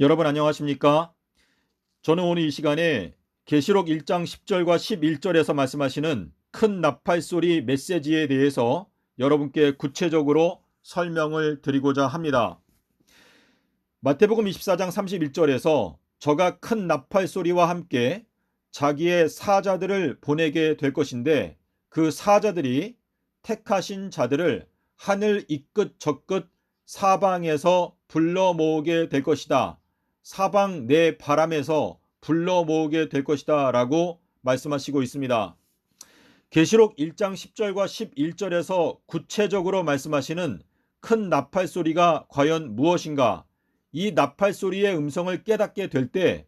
여러분 안녕하십니까? 저는 오늘 이 시간에 계시록 1장 10절과 11절에서 말씀하시는 큰 나팔 소리 메시지에 대해서 여러분께 구체적으로 설명을 드리고자 합니다. 마태복음 24장 31절에서 저가 큰 나팔 소리와 함께 자기의 사자들을 보내게 될 것인데 그 사자들이 택하신 자들을 하늘 이끝 저끝 사방에서 불러 모으게 될 것이다. 사방 내 바람에서 불러 모으게 될 것이다. 라고 말씀하시고 있습니다. 계시록 1장 10절과 11절에서 구체적으로 말씀하시는 큰 나팔 소리가 과연 무엇인가? 이 나팔 소리의 음성을 깨닫게 될 때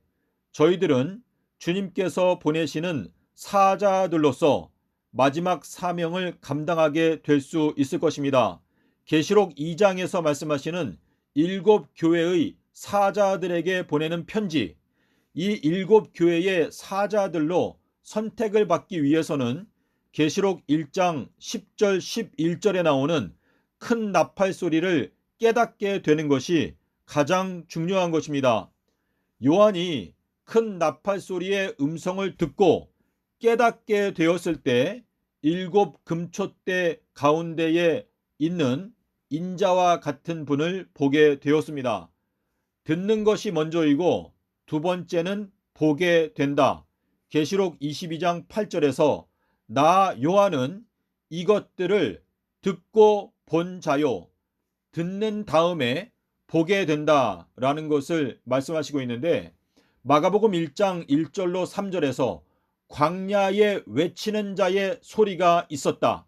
저희들은 주님께서 보내시는 사자들로서 마지막 사명을 감당하게 될 수 있을 것입니다. 계시록 2장에서 말씀하시는 일곱 교회의 사자들에게 보내는 편지, 이 일곱 교회의 사자들로 선택을 받기 위해서는 계시록 1장 10절 11절에 나오는 큰 나팔 소리를 깨닫게 되는 것이 가장 중요한 것입니다. 요한이 큰 나팔 소리의 음성을 듣고 깨닫게 되었을 때 일곱 금초대 가운데에 있는 인자와 같은 분을 보게 되었습니다. 듣는 것이 먼저이고 두 번째는 보게 된다. 계시록 22장 8절에서 나 요한은 이것들을 듣고 본 자요. 듣는 다음에 보게 된다라는 것을 말씀하시고 있는데 마가복음 1장 1절로 3절에서 광야에 외치는 자의 소리가 있었다.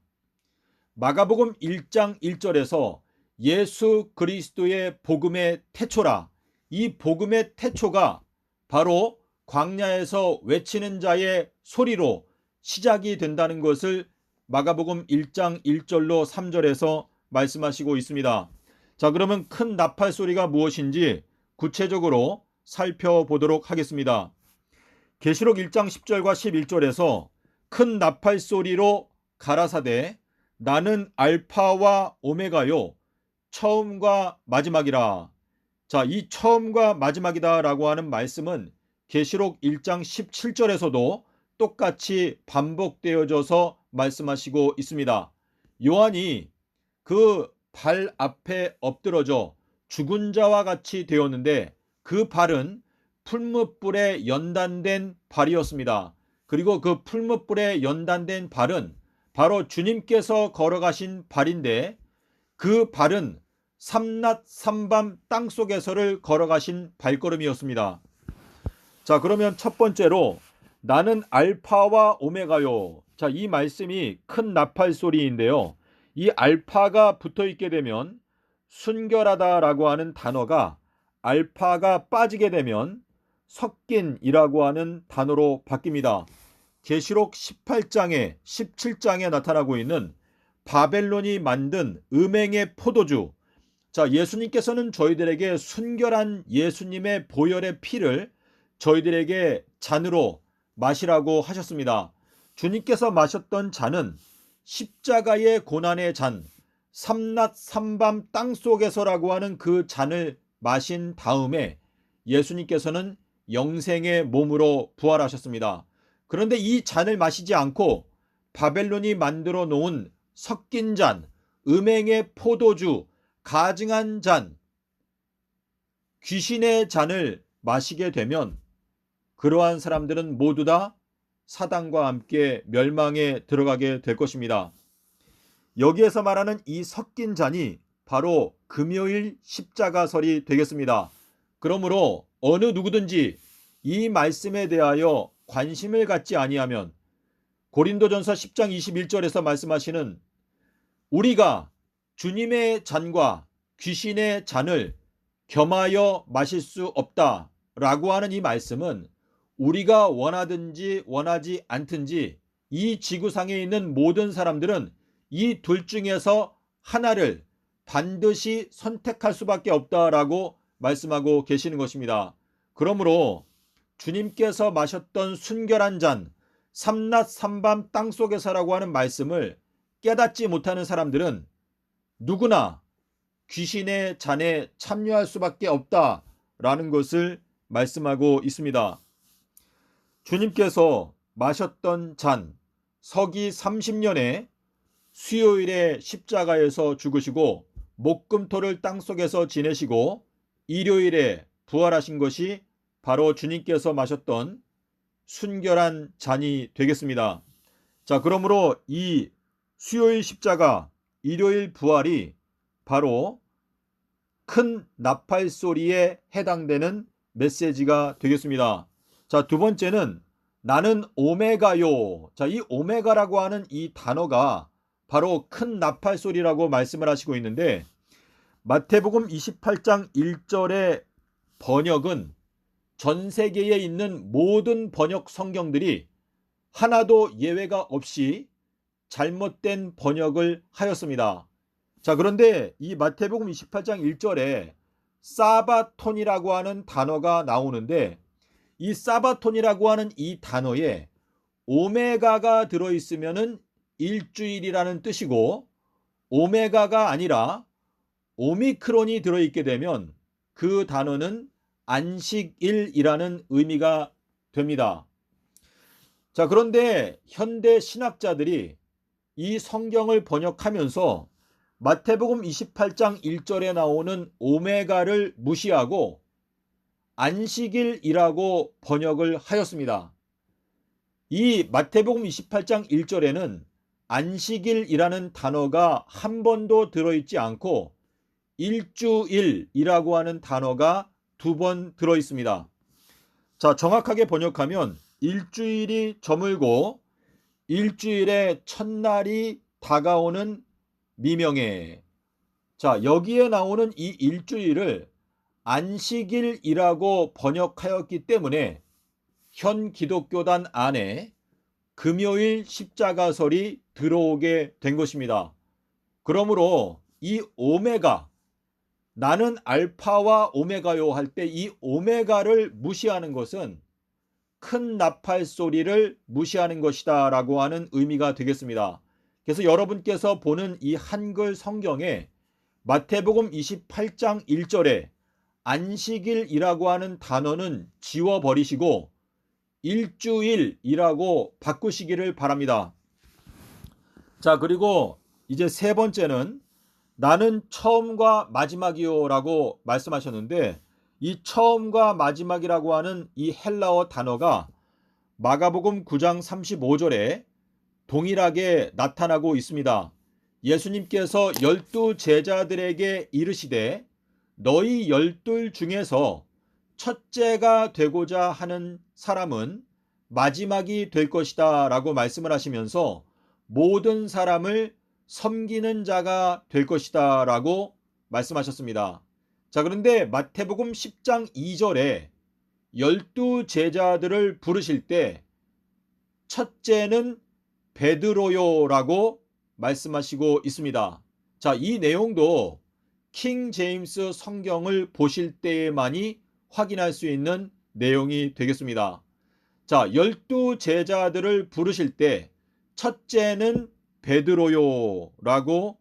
마가복음 1장 1절에서 예수 그리스도의 복음의 태초라. 이 복음의 태초가 바로 광야에서 외치는 자의 소리로 시작이 된다는 것을 마가복음 1장 1절로 3절에서 말씀하시고 있습니다. 자, 그러면 큰 나팔 소리가 무엇인지 구체적으로 살펴보도록 하겠습니다. 계시록 1장 10절과 11절에서 큰 나팔 소리로 가라사대 나는 알파와 오메가요 처음과 마지막이라. 자, 이 처음과 마지막이다라고 하는 말씀은 계시록 1장 17절에서도 똑같이 반복되어져서 말씀하시고 있습니다. 요한이 그 발 앞에 엎드러져 죽은 자와 같이 되었는데 그 발은 풀무불에 연단된 발이었습니다. 그리고 그 풀무불에 연단된 발은 바로 주님께서 걸어가신 발인데 그 발은 삼낮 삼밤 땅 속에서를 걸어가신 발걸음이었습니다. 자, 그러면 첫 번째로 나는 알파와 오메가요. 자, 이 말씀이 큰 나팔 소리인데요. 이 알파가 붙어 있게 되면 순결하다라고 하는 단어가 알파가 빠지게 되면 섞인이라고 하는 단어로 바뀝니다. 계시록 18장에 17장에 나타나고 있는 바벨론이 만든 음행의 포도주. 자, 예수님께서는 저희들에게 순결한 예수님의 보혈의 피를 저희들에게 잔으로 마시라고 하셨습니다. 주님께서 마셨던 잔은 십자가의 고난의 잔, 삼낮 삼밤 땅 속에서라고 하는 그 잔을 마신 다음에 예수님께서는 영생의 몸으로 부활하셨습니다. 그런데 이 잔을 마시지 않고 바벨론이 만들어 놓은 섞인 잔, 음행의 포도주, 가증한 잔, 귀신의 잔을 마시게 되면 그러한 사람들은 모두 다 사단과 함께 멸망에 들어가게 될 것입니다. 여기에서 말하는 이 섞인 잔이 바로 금요일 십자가설이 되겠습니다. 그러므로 어느 누구든지 이 말씀에 대하여 관심을 갖지 아니하면 고린도전서 10장 21절에서 말씀하시는 우리가 주님의 잔과 귀신의 잔을 겸하여 마실 수 없다 라고 하는 이 말씀은 우리가 원하든지 원하지 않든지 이 지구상에 있는 모든 사람들은 이 둘 중에서 하나를 반드시 선택할 수밖에 없다라고 말씀하고 계시는 것입니다. 그러므로 주님께서 마셨던 순결한 잔, 삼낮 삼밤 땅 속에서라고 하는 말씀을 깨닫지 못하는 사람들은 누구나 귀신의 잔에 참여할 수밖에 없다 라는 것을 말씀하고 있습니다. 주님께서 마셨던 잔 서기 30년에 수요일에 십자가에서 죽으시고 목금토를 땅속에서 지내시고 일요일에 부활하신 것이 바로 주님께서 마셨던 순결한 잔이 되겠습니다. 자, 그러므로 이 수요일 십자가, 일요일 부활이 바로 큰 나팔 소리에 해당되는 메시지가 되겠습니다. 자, 두 번째는 나는 오메가요. 자, 이 오메가라고 하는 이 단어가 바로 큰 나팔 소리라고 말씀을 하시고 있는데 마태복음 28장 1절의 번역은 전 세계에 있는 모든 번역 성경들이 하나도 예외가 없이 잘못된 번역을 하였습니다. 자, 그런데 이 마태복음 28장 1절에 사바톤이라고 하는 단어가 나오는데 이 사바톤이라고 하는 이 단어에 오메가가 들어 있으면은 일주일이라는 뜻이고 오메가가 아니라 오미크론이 들어 있게 되면 그 단어는 안식일이라는 의미가 됩니다. 자, 그런데 현대 신학자들이 이 성경을 번역하면서 마태복음 28장 1절에 나오는 오메가를 무시하고 안식일이라고 번역을 하였습니다. 이 마태복음 28장 1절에는 안식일이라는 단어가 한 번도 들어있지 않고 일주일이라고 하는 단어가 두 번 들어 있습니다. 자, 정확하게 번역하면 일주일이 저물고 일주일의 첫날이 다가오는 미명에 자, 여기에 나오는 이 일주일을 안식일이라고 번역하였기 때문에 현 기독교단 안에 금요일 십자가설이 들어오게 된 것입니다. 그러므로 이 오메가 나는 알파와 오메가요 할 때 이 오메가를 무시하는 것은 큰 나팔 소리를 무시하는 것이다 라고 하는 의미가 되겠습니다. 그래서 여러분께서 보는 이 한글 성경에 마태복음 28장 1절에 안식일이라고 하는 단어는 지워버리시고 일주일이라고 바꾸시기를 바랍니다. 자, 그리고 이제 세 번째는 나는 처음과 마지막이요 라고 말씀하셨는데 이 처음과 마지막이라고 하는 이 헬라어 단어가 마가복음 9장 35절에 동일하게 나타나고 있습니다. 예수님께서 열두 제자들에게 이르시되 너희 열둘 중에서 첫째가 되고자 하는 사람은 마지막이 될 것이다 라고 말씀을 하시면서 모든 사람을 섬기는 자가 될 것이다 라고 말씀하셨습니다. 자, 그런데 마태복음 10장 2절에 열두 제자들을 부르실 때 첫째는 베드로요라고 말씀하시고 있습니다. 자, 이 내용도 킹 제임스 성경을 보실 때에만이 확인할 수 있는 내용이 되겠습니다. 자, 열두 제자들을 부르실 때 첫째는 베드로요라고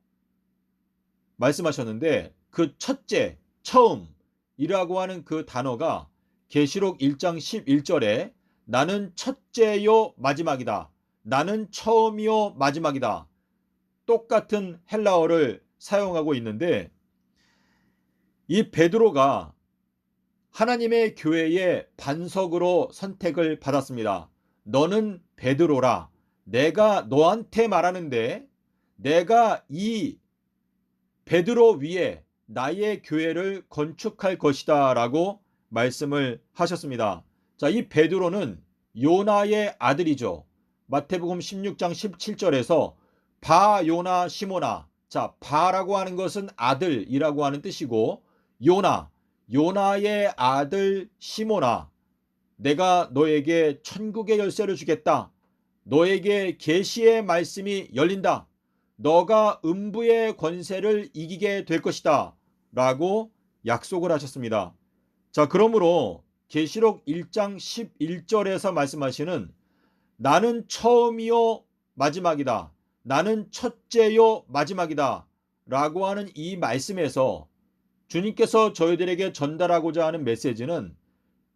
말씀하셨는데 그 첫째, 처음이라고 하는 그 단어가 계시록 1장 11절에 나는 첫째요 마지막이다. 나는 처음이요 마지막이다. 똑같은 헬라어를 사용하고 있는데 이 베드로가 하나님의 교회의 반석으로 선택을 받았습니다. 너는 베드로라. 내가 너한테 말하는데 내가 이 베드로 위에 나의 교회를 건축할 것이다 라고 말씀을 하셨습니다. 자, 이 베드로는 요나의 아들이죠. 마태복음 16장 17절에서 바 요나 시모나 자, 바라고 하는 것은 아들이라고 하는 뜻이고 요나 요나의 아들 시모나 내가 너에게 천국의 열쇠를 주겠다. 너에게 계시의 말씀이 열린다. 너가 음부의 권세를 이기게 될 것이다. 라고 약속을 하셨습니다. 자, 그러므로 계시록 1장 11절에서 말씀하시는 나는 처음이요 마지막이다. 나는 첫째요 마지막이다. 라고 하는 이 말씀에서 주님께서 저희들에게 전달하고자 하는 메시지는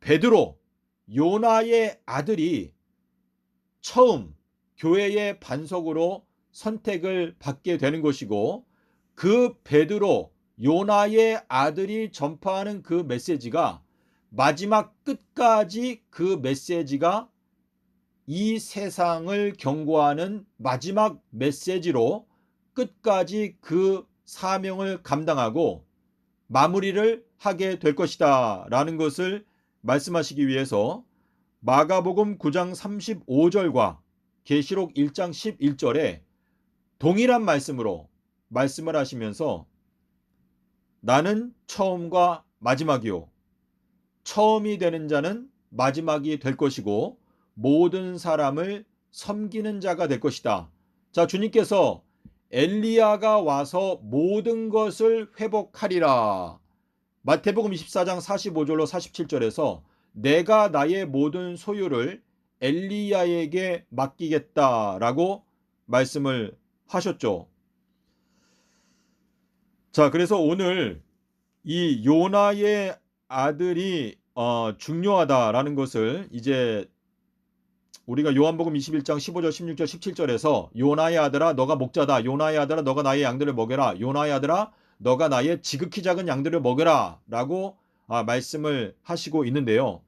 베드로 요나의 아들이 처음 교회의 반석으로 선택을 받게 되는 것이고 그 베드로 요나의 아들이 전파하는 그 메시지가 마지막 끝까지 그 메시지가 이 세상을 경고하는 마지막 메시지로 끝까지 그 사명을 감당하고 마무리를 하게 될 것이다 라는 것을 말씀하시기 위해서 마가복음 9장 35절과 계시록 1장 11절에 동일한 말씀으로 말씀을 하시면서 나는 처음과 마지막이요. 처음이 되는 자는 마지막이 될 것이고 모든 사람을 섬기는 자가 될 것이다. 자, 주님께서 엘리야가 와서 모든 것을 회복하리라. 마태복음 24장 45절로 47절에서 내가 나의 모든 소유를 엘리야에게 맡기겠다라고 말씀을 하셨죠. 자, 그래서 오늘 이 요나의 아들이 어, 중요하다라는 것을 이제 우리가 요한복음 21장 15절, 16절, 17절에서 요나의 아들아 너가 목자다. 요나의 아들아 너가 나의 양들을 먹여라. 요나의 아들아 너가 나의 지극히 작은 양들을 먹여라라고 아, 말씀을 하시고 있는데요.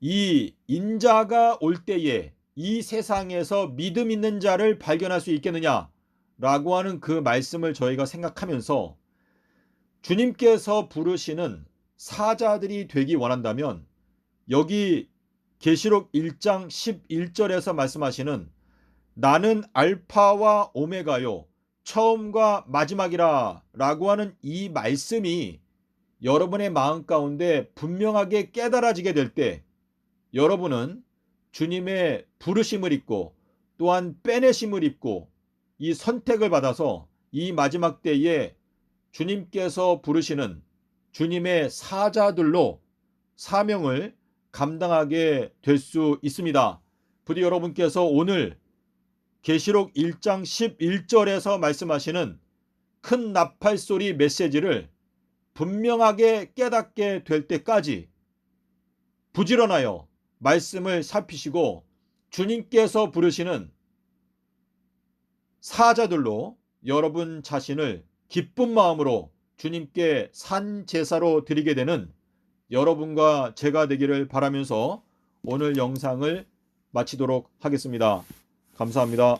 이 인자가 올 때에 이 세상에서 믿음 있는 자를 발견할 수 있겠느냐 라고 하는 그 말씀을 저희가 생각하면서 주님께서 부르시는 사자들이 되기 원한다면 여기 계시록 1장 11절에서 말씀하시는 나는 알파와 오메가요 처음과 마지막이라 라고 하는 이 말씀이 여러분의 마음 가운데 분명하게 깨달아지게 될 때 여러분은 주님의 부르심을 입고 또한 빼내심을 입고 이 선택을 받아서 이 마지막 때에 주님께서 부르시는 주님의 사자들로 사명을 감당하게 될 수 있습니다. 부디 여러분께서 오늘 계시록 1장 11절에서 말씀하시는 큰 나팔 소리 메시지를 분명하게 깨닫게 될 때까지 부지런하여 말씀을 살피시고 주님께서 부르시는 사자들로 여러분 자신을 기쁜 마음으로 주님께 산 제사로 드리게 되는 여러분과 제가 되기를 바라면서 오늘 영상을 마치도록 하겠습니다. 감사합니다.